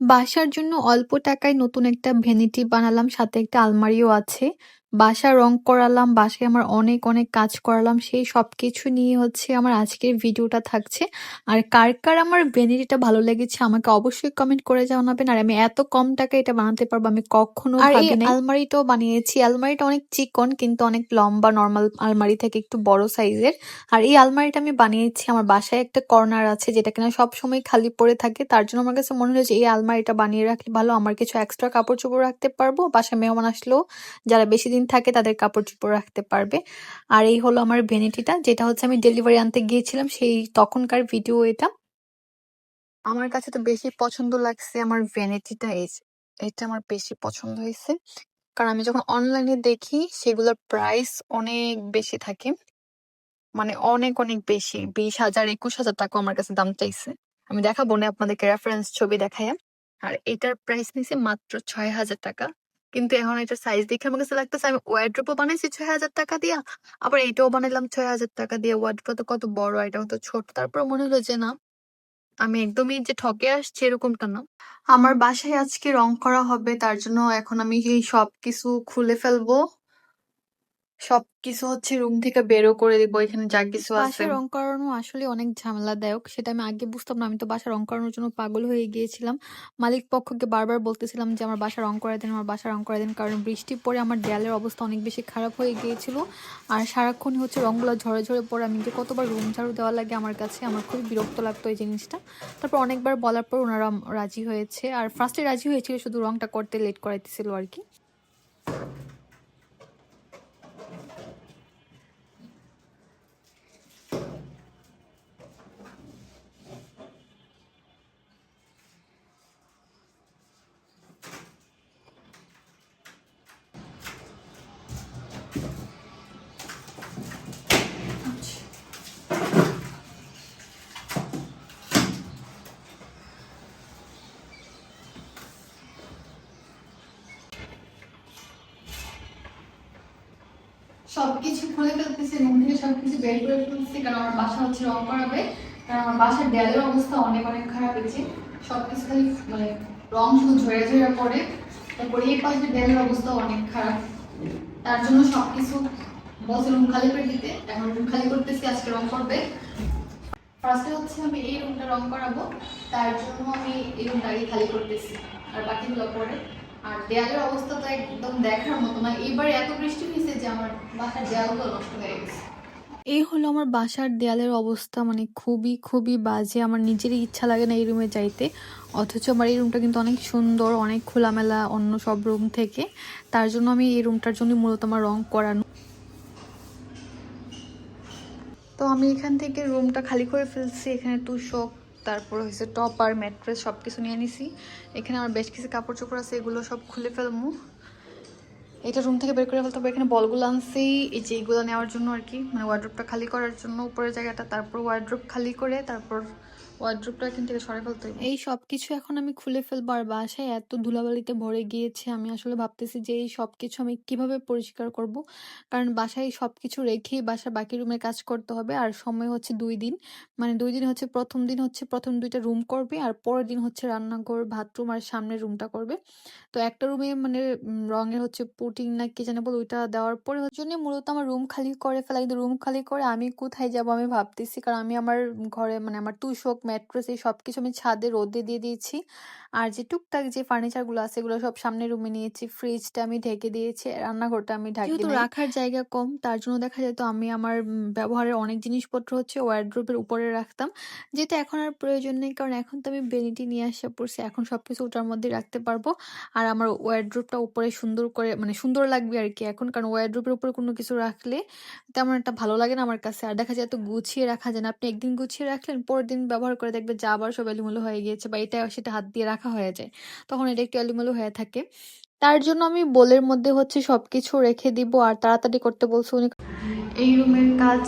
বাসার জন্য অল্প টাকায় নতুন একটা ভ্যানিটি বানালাম সাথে একটা আলমারিও আছে। বাসা রং করালাম, বাসায় আমার অনেক অনেক কাজ করালাম। সেই সব কিছু নিয়ে হচ্ছে আমার আজকের ভিডিওটা থাকছে। আর কার, কার আমার ভ্যানিটিটা ভালো লেগেছে আমাকে অবশ্যই কমেন্ট করে জানাবেন। আর আমি এত কম টাকায় এটা বানাতে পারব আমি কখনো আর এই আলমারিটাও বানিয়েছি। আলমারিটা অনেক চিকন কিন্তু অনেক লম্বা নরমাল আলমারি থেকে একটু বড় সাইজের। আর এই আলমারিটা আমি বানিয়েছি আমার বাসায় একটা কর্নার আছে যেটা কিনা সবসময় খালি পড়ে থাকে। তার জন্য আমার কাছে মনে যে এই আলমারিটা বানিয়ে রাখলে ভালো। আমার কিছু এক্সট্রা কাপড়-চোপড় রাখতে পারব। বাসায় মেহমান আসলেও যারা বেশি দিন থাকে তাদের কাপড়-চোপড় রাখতে পারবে। আর এই হলো আমার ভ্যানিটিটা যেটা হচ্ছে আমি ডেলিভারি আনতে গিয়েছিলাম সেই তখনকার ভিডিও এটা। আমার কাছে তো বেশি পছন্দ লাগছে আমার ভ্যানিটিটা এই এটা আমার বেশি পছন্দ হয়েছে। কারণ আমি যখন অনলাইনে দেখি সেগুলোর প্রাইস অনেক বেশি থাকে। মানে অনেক, অনেক বেশি। বিশ হাজার একুশ হাজার টাকা আমার কাছে দাম চাইছে। আমি দেখাবো না আপনাদেরকে রেফারেন্স ছবি দেখাইয়া। আর এটার প্রাইস নিছে মাত্র ৬,০০০ টাকা। কিন্তু এখন এটা সাইজ দেখে আমার কাছে লাগতেছে আমি ওয়ারড্রোবও বানাইছি ৬,০০০ টাকা দিয়া। আবার এটাও বানাইলাম ৬,০০০ টাকা দিয়ে। ওয়ারড্রোবটা তো কত বড়, এটা তো ছোট। তারপর মনে হলো যে না, আমি একদমই যে ঠকে আসছি এরকমটা না। আমার বাসায় আজকে রং করা হবে তার জন্য এখন আমি এই সবকিছু খুলে ফেলব। সবকিছু হচ্ছে রুম থেকে বেরো করে দিব এখানে যা কিছু আছে। বাসায় রং করানো আসলে অনেক ঝামেলাদায়ক। সেটা আমি আগে বুঝতাম না। আমি তো বাসায় রং করানোর জন্য পাগল হয়ে গিয়েছিলাম। মালিক পক্ষকে বারবার বলতেছিলাম যে আমার বাসা রং করে দেন, আমার বাসা রং করে দেন। কারণ বৃষ্টি পরে আমার দেয়ালের অবস্থা অনেক বেশি খারাপ হয়ে গিয়েছিল। আর সারাক্ষণই হচ্ছে রংগুলো ঝরে, ঝরে পড়ে আমি যে কতবার রুম ঝাড়ু দেওয়া লাগে আমার কাছে আমার খুবই বিরক্ত লাগতো এই জিনিসটা। তারপর অনেকবার বলার পর ওনারা রাজি হয়েছে। আর ফার্স্টে রাজি হয়েছিল শুধু রংটা করতে লেট করাইতেছিল আরকি। সবকিছু খুলে ফেলতেছি, রুম থেকে সবকিছু বের করে ফেলতেছি, কারণ আমার বাসা হচ্ছে রং করাবে কারণ আমার বাসার দেয়ালের অবস্থা অনেক অনেক খারাপ হয়েছে। সবকিছু খালি মানে রং শুধু ঝরে ঝরে পড়ে। তারপরে এই পাশে দেয়ালের অবস্থা অনেক খারাপ। তার জন্য সবকিছু বসে রুম খালি করে দিতে। এখন রুম খালি করতেছি, আজকে রং করবে। ফার্স্টে হচ্ছে আমি এই রুমটা রং করাবো। তার জন্য আমি এই রুমটা আগে খালি করতেছি। আর বাকিগুলো পরে আর দেয়ালের অবস্থা তো একদম দেখার মতো। না এবার এত বৃষ্টি হয়েছে যে আমার বাসার দেয়ালগুলো নষ্ট হয়ে গেছে। এই হলো আমার বাসার দেয়ালের অবস্থা। মানে খুবই খুবই বাজে। আমার নিজেরই ইচ্ছা লাগে না এই রুমে যাইতে। অথচ আমার এই রুমটা কিন্তু অনেক সুন্দর, অনেক খোলামেলা, অন্য সব রুম থেকে। তার জন্য আমি এই রুমটার জন্য মূলত আমার রং করানো। তো আমি এখান থেকে রুমটা খালি করে ফেলছি। এখানে তুষক তারপর হয়েছে টপ আর ম্যাট্রেস সব কিছু নিয়ে নিছি। এখানে আমার বেশ কিছু কাপড় চোপড় আছে, এগুলো সব খুলে ফেলব এটা রুম থেকে বের করে ফেলতে হবে। এখানে বলগুলো আনছি, এই যে এইগুলো নেওয়ার জন্য আর কি মানে ওয়ার্ড্রোপটা খালি করার জন্য। উপরের জায়গাটা, তারপর ওয়ার্ড্রোপ খালি করে, তারপর ওয়ার্ড্রোপটা এখান থেকে সরে ফেলতে হবে এই সব কিছু এখন আমি খুলে ফেলব আর বাসায় এত ধুলাবালিতে ভরে গিয়েছে, আমি আসলে ভাবতেছি যে এই সব কিছু আমি কীভাবে পরিষ্কার করব। কারণ বাসায় সব কিছু রেখেই বাসার বাকি রুমে কাজ করতে হবে আর সময় হচ্ছে দুই দিন। মানে দুই দিন হচ্ছে প্রথম দিন হচ্ছে প্রথম দুইটা রুম করবে আর পরের দিন হচ্ছে রান্নাঘর, বাথরুম আর সামনের রুমটা করবে। তো একটা রুমে মানে রঙের হচ্ছে পুটিং না কি জানে বলে ওইটা দেওয়ার পরে জন্য মূলত আমার রুম খালি করে ফেলা। কিন্তু রুম খালি করে আমি কোথায় যাব আমি ভাবতেছি। কারণ আমি আমার ঘরে মানে আমার তুষক ম্যাট্রেস এই সব কিছু আমি ছাদে রোদে দিয়ে দিয়েছি। আর যে টুকটাক যে ফার্নিচারগুলো আছে এগুলো সব সামনের রুমে নিয়েছি। ফ্রিজটা আমি ঢেকে দিয়েছি রান্নাঘরটা আমি ঢাকি রাখার জায়গা কম তার জন্য দেখা যেত আমি আমার ব্যবহারের অনেক জিনিসপত্র হচ্ছে ওয়ার্ড্রোপের উপরে রাখতাম যেটা এখন আর প্রয়োজন নেই কারণ এখন তো আমি বেনিটি নিয়ে আসা পড়ছি। এখন সবকিছু ওটার মধ্যে রাখতে পারব। আর আমার ওয়ার্ড্রোপটা উপরে সুন্দর করে মানে সুন্দর লাগবে আর কি এখন কারণ ওয়ার্ড্রোপের উপরে কোনো কিছু রাখলে তেমন একটা ভালো লাগে না আমার কাছে। আর দেখা যায় এত গুছিয়ে রাখা যায় না। আপনি একদিন গুছিয়ে রাখলেন পরের দিন ব্যবহার করে দেখবে যা আবার সব এলোমেলো হয়ে গিয়েছে বা এটা সেটা হাত দিয়ে রাখা হয়ে যায়, তখন এটা একটু এলোমেলো হয়ে থাকে। তার জন্য আমি বোলের মধ্যে হচ্ছে সবকিছু রেখে দিব আর তাড়াতাড়ি করতে বলছে উনি। এই রুমের কাজ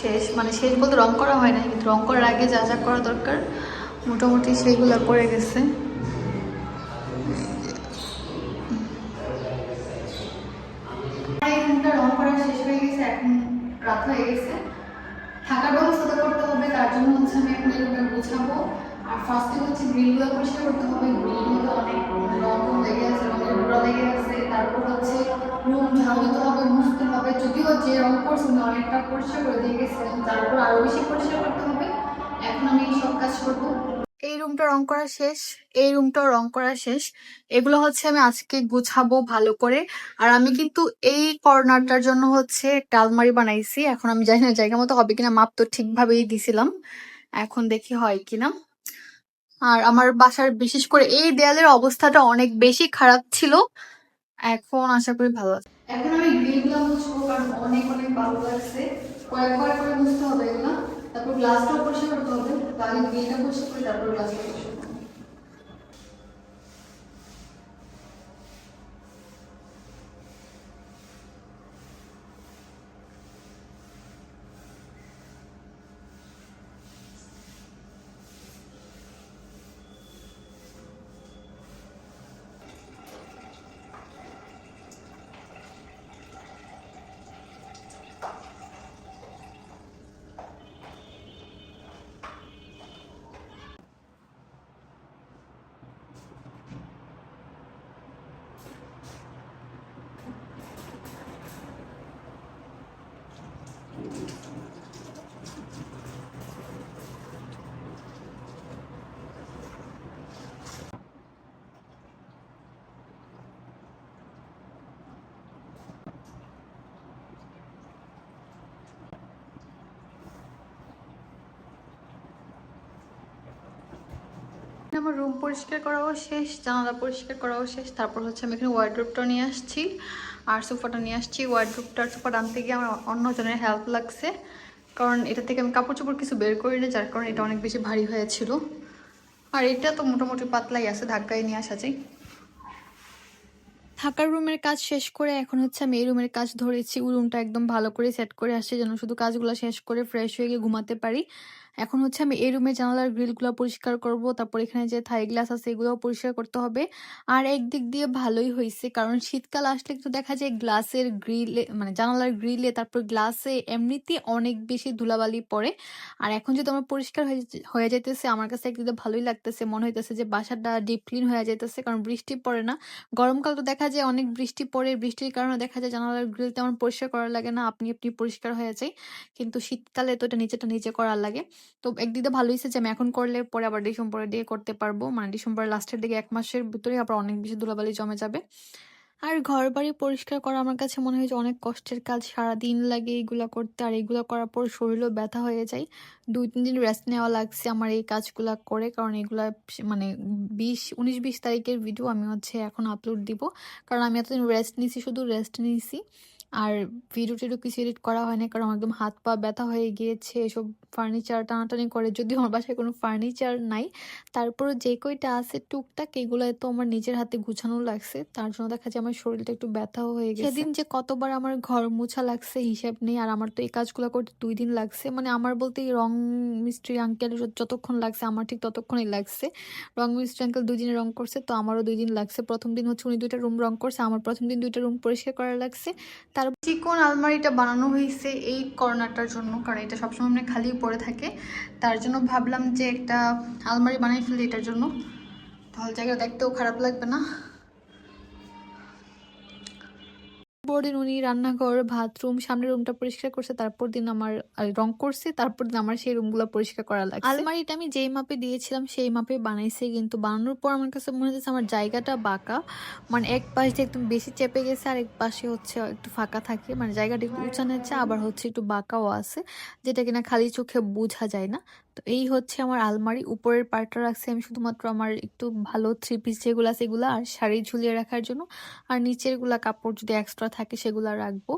শেষ মানে শেষ বলতে রং করা হয় না কিন্তু রং করার আগে যা যা করা দরকার মোটামুটি সেইগুলো করে গেছে। রং করা শেষ হয়ে গেছে, এখন রাত হয়ে গেছে। খাতাটাও সাদা করতে হবে, তার জন্য হচ্ছে আমি এখন এগুলো গুছাবো আর ফার্স্টে হচ্ছে গ্রিলগুলো পরিষ্কার করতে হবে। গ্রিলগুলো অনেক রং লেগে আছে, অনেক ঘোড়া লেগে আছে। তারপর হচ্ছে রুম ঝাঁকাতে হবে, মুছতে হবে। যদিও যে রং করছে অনেকটা পরিষ্কার করে দিয়ে গেছে। তারপর আরও বেশি পরিষ্কার করতে হবে। এখন আমি সব কাজ করব। এই রুমটা রং করা শেষ এই রুমটাও রং করা শেষ। এগুলো হচ্ছে আমি আজকে গুছাবো ভালো করে। আর আমি কিন্তু এই কর্নারটার জন্য হচ্ছে একটা আলমারি বানাইছি। এখন আমি জানি না জায়গা মতো হবে কিনা মাপ তো ঠিকভাবেই দিছিলাম। এখন দেখি হয় কিনা। আর আমার বাসার বিশেষ করে এই দেয়ালের অবস্থাটা অনেক বেশি খারাপ ছিল। এখন আশা করি ভালো আছে। এখন আমি গ্রিলগুলো মুছবো কারণ অনেক অনেক ভালো লাগছে। কয়েকবার করে মুছতে হবে এগুলো। তারপর গ্লাসটাও পরিষ্কার করতে হবে। তো আগে গ্রিলটা পরিষ্কার করি তারপর গ্লাসটা পরিষ্কার করব আমার রুম পরিষ্কার করাও শেষ, জানালা পরিষ্কার করাও শেষ, তারপর হচ্ছে আমি এখানে ওয়ার্ড্রোপটা নিয়ে আসছি, আর সোফাটা নিয়ে আসছি। ওয়ার্ড্রোপটা সোফাটা আনতে গিয়ে আমার অন্যজনের হেল্প লাগছে, কারণ এটা থেকে আমি কাপড় চোপড় কিছু বের করি না, যার কারণে এটা অনেক বেশি ভারী হয়েছিল। আর এটা তো মোটামুটি পাতলাই আছে ধাক্কায় নিয়ে আসা যায়। থাকার রুমের কাজ শেষ করে এখন হচ্ছে আমি এই রুমের কাজ ধরেছি। রুমটা একদম ভালো করে সেট করে আসছে, যেন শুধু কাজগুলো শেষ করে ফ্রেশ হয়ে গিয়ে ঘুমাতে পারি। এখন হচ্ছে আমি এই রুমে জানালার গ্রিলগুলো পরিষ্কার করব, তারপর এখানে যে থাই গ্লাস আছে এগুলোও পরিষ্কার করতে হবে। আর একদিক দিয়ে ভালোই হয়েছে, কারণ শীতকাল আসলে একটু দেখা যায় গ্লাসের গ্রিলে মানে জানালার গ্রিলে তারপর গ্লাসে এমনিতে অনেক বেশি ধুলাবালি পড়ে। আর এখন যদি আমার পরিষ্কার হয়ে যাইতেছে, আমার কাছে একদিকে ভালোই লাগতেছে, মনে হইতেছে যে বাসাটা ডিপ ক্লিন হয়ে যাইতেছে, কারণ বৃষ্টি পড়ে না। গরমকাল তো দেখা যায় অনেক বৃষ্টি পড়ে, বৃষ্টির কারণে দেখা যায় জানালার গ্রিল তেমন পরিষ্কার করা লাগে না, আপনি আপনি পরিষ্কার হয়ে যায়। কিন্তু শীতকালে তো এটা নিচেটা নিচে করা লাগে। তো একদিকে ভালো হয়েছে যে আমি এখন করলে পরে আবার ডিসেম্বরের দিকে করতে পারব। মানে ডিসেম্বরের লাস্টের দিকে এক মাসের ভিতরে আবার অনেক বেশি ধুলাবালি জমে যাবে। আর ঘর বাড়ি পরিষ্কার করা আমার কাছে মনে হয় যে অনেক কষ্টের কাজ। সারা দিন লাগে এইগুলো করতে, আর এইগুলো করার পর শরীরও ব্যথা হয়ে যায়। দুই, তিন দিন রেস্ট নেওয়া লাগছে আমার এই কাজগুলো করে। কারণ এগুলা মানে বিশ, উনিশ, বিশ তারিখের ভিডিও আমি হচ্ছে এখন আপলোড দিব। কারণ আমি এতদিন রেস্ট নিয়েছি শুধু রেস্ট নিয়েছি আর ভিডিও টিডিও কিছু এডিট করা হয়নি কারণ আমার একদম হাত পা ব্যথা হয়ে গিয়েছে, এসব ফার্নিচার টানাটানি করে। যদিও আমার বাসায় কোনো ফার্নিচার নাই তারপরে যে কইটা আছে টুকটাক এগুলো তো আমার নিজের হাতে গুছানো লাগছে। তার জন্য দেখা যায় আমার শরীরটা একটু ব্যথাও হয়ে গেছে। সেদিন যে কতবার আমার ঘর মোছা লাগছে, হিসাব নেই, আর আমার তো এই কাজগুলো করতে দুই দিন লাগছে। মানে আমার বলতে রং মিস্ত্রি আঙ্কেল যতক্ষণ লাগছে, আমার ঠিক ততক্ষণই লাগছে। রং মিস্ত্রি আঙ্কেল দুই দিনে রং করছে, তো আমারও দুই দিন লাগছে। প্রথম দিন হচ্ছে উনি দুইটা রুম রং করছে, আমার প্রথম দিন দুইটা রুম পরিষ্কার করা লাগছে। তার চিকন আলমারিটা বানানো হয়েছে এই করোনাটার জন্য, কারণ এটা সবসময় মানে খালি পড়ে থাকে। তার জন্য ভাবলাম যে একটা আলমারি বানাই ফেলি এটার জন্য। তাহলে জায়গা দেখতেও খারাপ লাগবে না। পরদিন উনি রান্নাঘর বাথরুম সামনের রুমটা পরিষ্কার করছে, তারপর দিন আমার রং করছে, তারপর দিন আমার সেই রুমগুলো পরিষ্কার করা লাগছে। আলমারিটা আমি যেই মাপে দিয়েছিলাম, সেই মাপে বানাইছে কিন্তু বানানোর পর আমার কাছে মনে হচ্ছে আমার জায়গাটা বাঁকা। মানে এক পাশ একদম বেশি চেপে গেছে আর এক পাশে হচ্ছে একটু ফাঁকা থাকে। মানে জায়গাটা একটু উঁচা নিচ্ছে আবার হচ্ছে একটু বাঁকাও আছে, যেটা কিনা খালি চোখে বোঝা যায় না। তো এই হচ্ছে আমার আলমারি। উপরের পার্টটা রাখছি আমি শুধুমাত্র আমার একটু ভালো থ্রি পিস যেগুলো আছে এগুলো আর শাড়ি ঝুলিয়ে রাখার জন্য। আর নিচেরগুলা কাপড় যদি এক্সট্রা থাকে সেগুলো রাখব।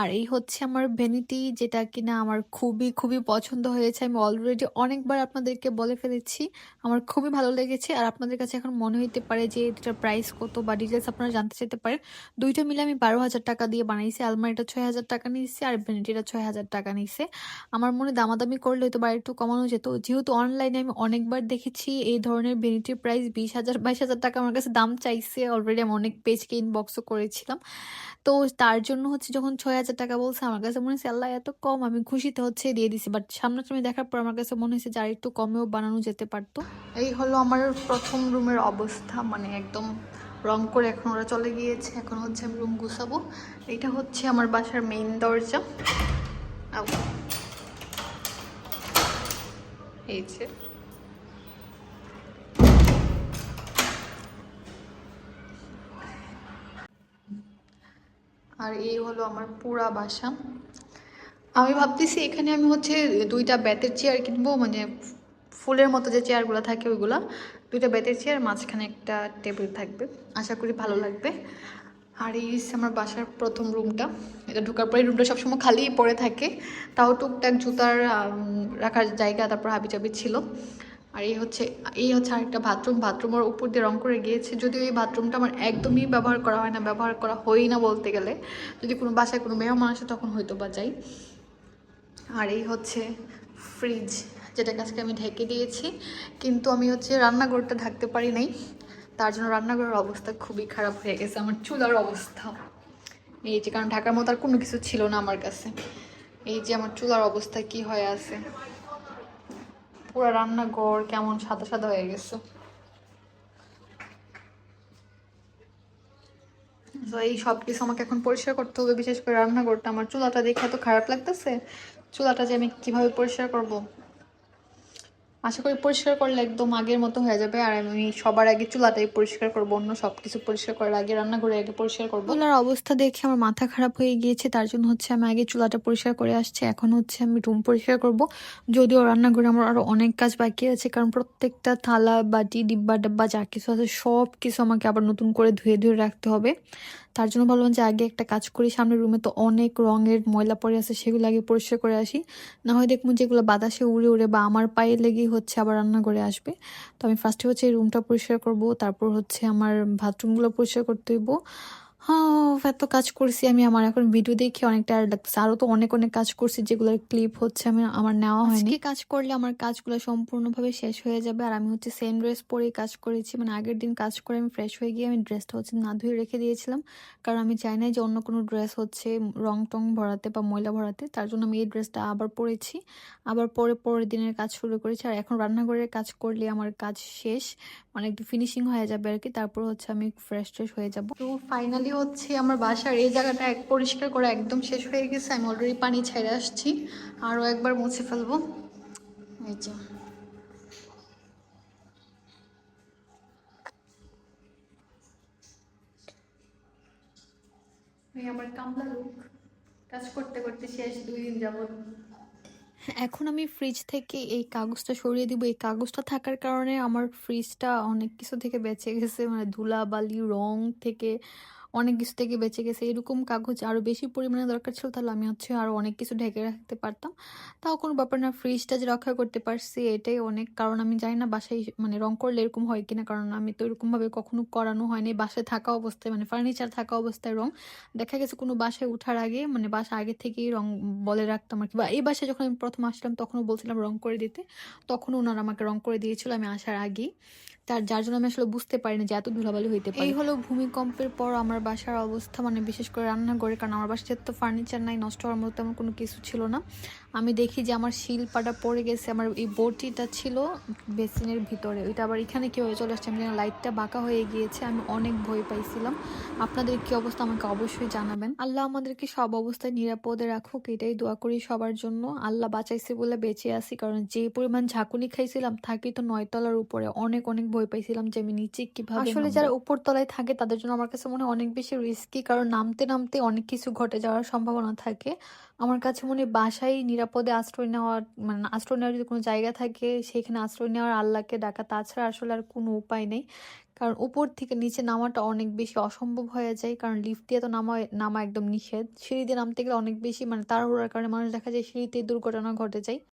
আর এই হচ্ছে আমার ভেনিটি যেটা কিনা আমার খুবই খুবই পছন্দ হয়েছে। আমি অলরেডি অনেকবার আপনাদেরকে বলে ফেলেছি, আমার খুবই ভালো লেগেছে। আর আপনাদের কাছে এখন মনে হইতে পারে যে এটার প্রাইস কত বা ডিটেলস আপনারা জানতে চাইতে পারেন। দুইটা মিলে আমি বারো হাজার টাকা দিয়ে বানাইছি। আলমারিটা ছয় হাজার টাকা নিয়েছি আর ভেনিটিটা ছয় হাজার টাকা নিয়েছে। আমার মনে দামাদামি করলে হয়তো বা একটু কমানো যেত। যেহেতু অনলাইনে আমি অনেকবার দেখেছি এই ধরনের ভ্যানিটির প্রাইস বিশ হাজার, বাইশ হাজার টাকা আমার কাছে দাম চাইছে। অলরেডি আমি অনেক পেজকে ইনবক্সও করেছিলাম। তো তার জন্য হচ্ছে যখন ছয় হাজার টাকা বলছে, আমার কাছে মনে হচ্ছে, আল্লাহ, এত কম। আমি খুশিতে হচ্ছে দিয়ে দিছি। বাট সামনাসামনি দেখার পর আমার কাছে মনে হয়েছে যে একটু কমেও বানানো যেতে পারতো। এই হলো আমার প্রথম রুমের অবস্থা। মানে একদম রং করে এখন ওরা চলে গিয়েছে। এখন হচ্ছে আমি রুম গুছাবো। এটা হচ্ছে আমার বাসার মেইন দরজা। এই যে। আর এই হলো আমার পুরা বাসা। আমি ভাবতেছি এখানে আমি হচ্ছে দুইটা বেতের চেয়ার কিনবো মানে ফুলের মতো যে চেয়ারগুলো থাকে ওইগুলা। দুইটা বেতের চেয়ার মাঝখানে একটা টেবিল থাকবে। আশা করি ভালো লাগবে। আর এই আমার বাসার প্রথম রুমটা এটা ঢোকার পরে রুমটা সবসময় খালিই পড়ে থাকে। তাও টুকটাক জুতার রাখার জায়গা, তারপর হাবিজাবি ছিল। আর এই হচ্ছে এই হচ্ছে আরেকটা বাথরুম বাথরুমের উপর দিয়ে রং করে গিয়েছে। যদিও এই বাথরুমটা আমার একদমই ব্যবহার করা হয় না। ব্যবহার করা হয়ই না বলতে গেলে। যদি কোনো বাসায় কোনো মেহমান আসে তখন হয়তো বা যাই। আর এই হচ্ছে ফ্রিজ যেটাকে আজকে আমি ঢেকে দিয়েছি। কিন্তু আমি হচ্ছে রান্নাঘরটা ঢাকতে পারি নাই। তার জন্য রান্নাঘরের অবস্থা খুবই খারাপ হয়ে গেছে, আমার চুলার অবস্থা। এই যে, কারণ ঢাকার মতো আর কোনো কিছু ছিল না আমার কাছে। এই যে, আমার চুলার অবস্থা কি হয়ে আছে। পুরো রান্নাঘর কেমন সাদা সাদা হয়ে গেছে। তো এই সব কিছু আমাকে এখন পরিষ্কার করতে হবে, বিশেষ করে রান্নাঘরটা। আমার চুলাটা দেখে এত খারাপ লাগতেছে। চুলাটা যে আমি কীভাবে পরিষ্কার করব? আশা করি পরিষ্কার করলে একদম আগের মতো হয়ে যাবে। আর আমি সবার আগে চুলাটাই পরিষ্কার করব, অন্য সব কিছু পরিষ্কার করার আগে রান্নাঘরে আগে পরিষ্কার করব। চুলার অবস্থা দেখে আমার মাথা খারাপ হয়ে গিয়েছে, তার জন্য হচ্ছে আমি আগে চুলাটা পরিষ্কার করে আসছি। এখন হচ্ছে আমি রুম পরিষ্কার করব। যদিও রান্নাঘরে আমার আরও অনেক কাজ বাকি আছে, কারণ প্রত্যেকটা থালা, বাটি, ডিব্বা, ডাব্বা, যা কিছু আছে সব কিছু আমাকে আবার নতুন করে ধুয়ে ধুয়ে রাখতে হবে। তার জন্য ভাবলাম যে আগে একটা কাজ করি, সামনের রুমে তো অনেক রঙের ময়লা পড়ে আছে, সেগুলো আগে পরিষ্কার করে আসি। না হয় দেখব যেগুলো বাতাসে উড়ে উড়ে বা আমার পায়ে লেগেই হচ্ছে আবার রান্না করে আসবে। তো আমি ফার্স্টে হচ্ছে এই রুমটা পরিষ্কার করব, তারপর হচ্ছে আমার বাথরুমগুলো পরিষ্কার করতে হইব। হ্যাঁ এত কাজ করছি আমি, আমার এখন ভিডিও দেখে অনেকটা আর লাগতেছে আরও তো অনেক অনেক কাজ করছি, যেগুলোর ক্লিপ হচ্ছে আমি, আমার নেওয়া হয়নি। কাজ করলে আমার কাজগুলো সম্পূর্ণভাবে শেষ হয়ে যাবে, আর আমি হচ্ছে সেম ড্রেস পরেই কাজ করেছি। মানে আগের দিন কাজ করে আমি ফ্রেশ হয়ে গিয়ে আমি ড্রেসটা হচ্ছে না ধুয়ে রেখে দিয়েছিলাম। কারণ আমি চাই না যে অন্য কোনো ড্রেস হচ্ছে রং টং ভরাতে বা ময়লা ভরাতে, তার জন্য আমি এই ড্রেসটা আবার পরেছি। আবার পরে পরের দিনের কাজ শুরু করেছি, আর এখন রান্নাঘরের কাজ করলে আমার কাজ শেষ। মানে একটু ফিনিশিং হয়ে যাবে আর কি তারপর হচ্ছে আমি ফ্রেশ ট্রেশ হয়ে যাব। তো ফাইনালি হচ্ছে আমার বাসার এই জায়গাটা এক পরিষ্কার করে একদম শেষ হয়ে গেছে, আমি অলরেডি পানি ছেড়ে আসছি আরও একবার মুছে ফেলব। এই যে। আমার কামলা লুক কাজ করতে করতে শেষ দুই দিন যাবত এখন আমি ফ্রিজ থেকে এই কাগজটা সরিয়ে দিব। এই কাগজটা থাকার কারণে আমার ফ্রিজটা অনেক কিছু থেকে বেঁচে গেছে। মানে ধুলা বালি রং থেকে অনেক কিছু থেকে বেঁচে গেছে। এরকম কাগজ আরও বেশি পরিমাণে দরকার ছিল, তাহলে আমি হচ্ছে আরও অনেক কিছু ঢেকে রাখতে পারতাম। তাও কোনো ব্যাপার না ফ্রিজটা যে রক্ষা করতে পারছি, এটাই অনেক। কারণ আমি জানি না বাসায় মানে রং করলে এরকম হয় কিনা, কারণ আমি তো এরকমভাবে কখনো করানো হয়নি। বাসায় থাকা অবস্থায় মানে ফার্নিচার থাকা অবস্থায় রং। দেখা গেছে কোনো বাসায় ওঠার আগে মানে বাসা আগে থেকেই রং বলে রাখতাম আর কি। বা এই বাসায় যখন আমি প্রথম আসলাম, তখনও বলছিলাম রং করে দিতে। তখন ওনারা আমাকে রং করে দিয়েছিল, আমি আসার আগেই। তার, যার জন্য আমি আসলে বুঝতে পারি না যে এত ধুলাবালি হইতে পারে। এই হলো ভূমিকম্পের পর আমার বাসার অবস্থা মানে বিশেষ করে রান্নাঘরে, কারণ আমার বাসার তো ফার্নিচার নাই, নষ্ট হওয়ার মতো তেমন কোনো কিছু ছিল না। আমি দেখি যে আমার শিলপাটা পড়ে গেছে আমার এই বটিটা ছিল বেসিনের ভিতরে। ওইটা আবার এখানে কীভাবে চলে আসছে আমি লাইটটা বাঁকা হয়ে গিয়েছে আমি অনেক ভয় পাইছিলাম। আপনাদের কি অবস্থা আমাকে অবশ্যই জানাবেন। আল্লাহ আমাদেরকে সব অবস্থায় নিরাপদে রাখুক এটাই দোয়া করি সবার জন্য। আল্লাহ বাঁচাইছে বলে বেঁচে আছি কারণ যে পরিমাণ ঝাঁকুনি খাইছিলাম থাকি তো নয়তলার উপরে। অনেক অনেক ভয় পাইছিলাম যে আমি নিচে কীভাবে আসলে যারা উপর তলায় থাকে তাদের জন্য আমার কাছে মনে হয় অনেক বেশি রিস্কি কারণ নামতে নামতে অনেক কিছু ঘটে যাওয়ার সম্ভাবনা থাকে। আমার কাছে মনে হয় বাসায় নিরাপদে আশ্রয় নেওয়ার মানে আশ্রয় নেওয়ার যদি কোনো জায়গা থাকে, সেখানে আশ্রয় নেওয়ার আল্লাহকে ডাকা, তাছাড়া আসলে আর কোনো উপায় নেই। কারণ উপর থেকে নিচে নামাটা অনেক বেশি অসম্ভব হয়ে যায়, কারণ লিফট দিয়ে তো নামা নামা একদম নিষেধ। সিঁড়ি দিয়ে নামতে গেলে অনেক বেশি মানে তাড়াহুড়ার কারণে মানুষ দেখা যায় সিঁড়িতে দুর্ঘটনা ঘটে যায়।